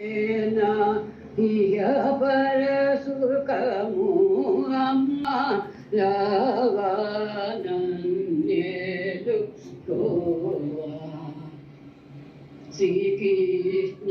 ఇయ పరసుఖము అమ్మ లవనన్యేలు గోవా శ్రీకృష్ణ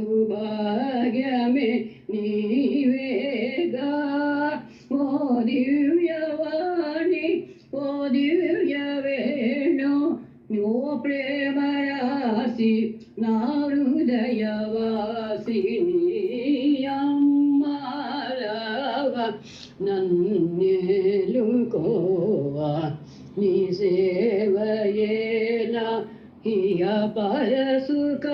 സൗഭാഗ്യമേ നീവേഗ ഓ ദിവ്യവാണി ഓ ദിവ്യവേണോ. നോ പ്രേമരാശി നാരുദയവാസിനിയമ്മ നന്നേലും കോവാ നീ സേവയേന. ഹിയ പരസുഖ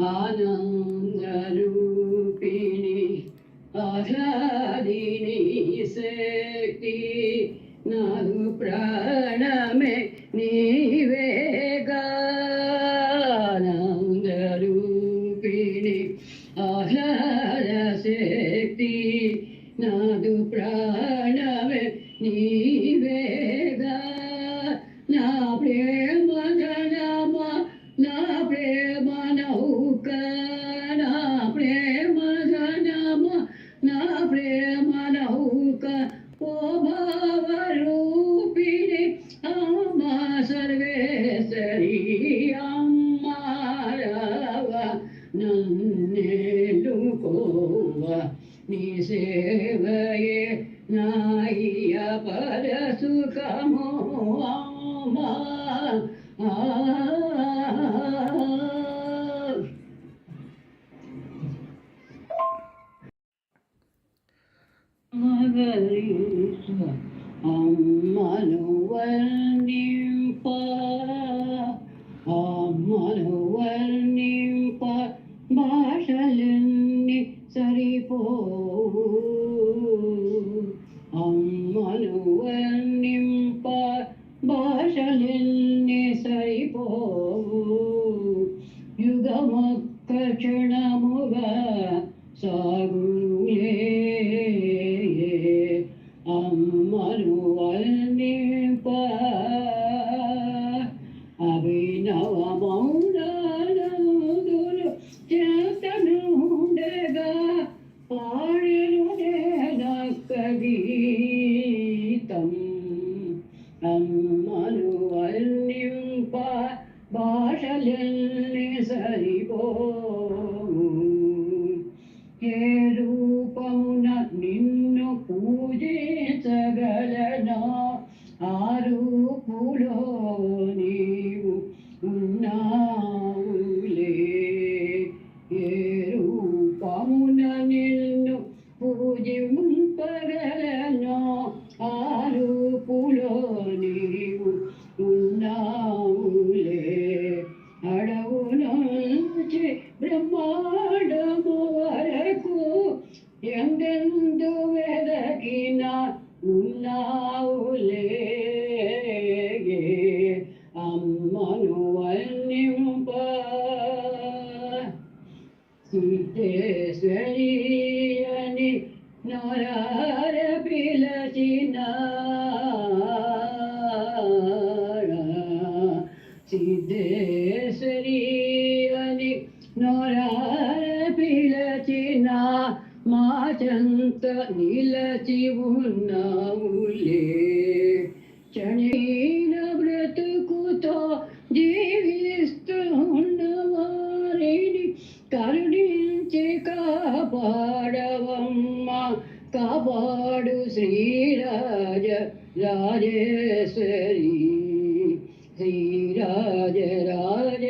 ఆనందరూపిణి ఆహ్లాదిని శక్తి. నాదు ప్రాణమే నీవేగా ఆహ్లాద శక్తి. నాదు ప్రాణమే నీవేగా నీ సేవయే నాయ పరసుఖమో అమ్మా ఆ మగరీస అమ్మను వర్ణింప అమ్మను వర్ణింప భాషలన్నీ അമ്മനുവർണിംപ ഭാഷലിൽ നിസൈപോവു യുഗമൊക്ക ക്ഷണമുക സാഗു 이고 సిద్ధేశ్వరి అని నొరార పిలచిన సిద్ధేశ్వరి అని నొరార పిలచిన మా చంత నిలచి ఉన్నావులే చణీన బ్రతుకుతో జీవిస్తూ ఉన్నవారిని కరుణ నుంచి కాపాడవమ్మ కాపాడు శ్రీరాజ రాజేశ్వరి శ్రీరాజ రాజ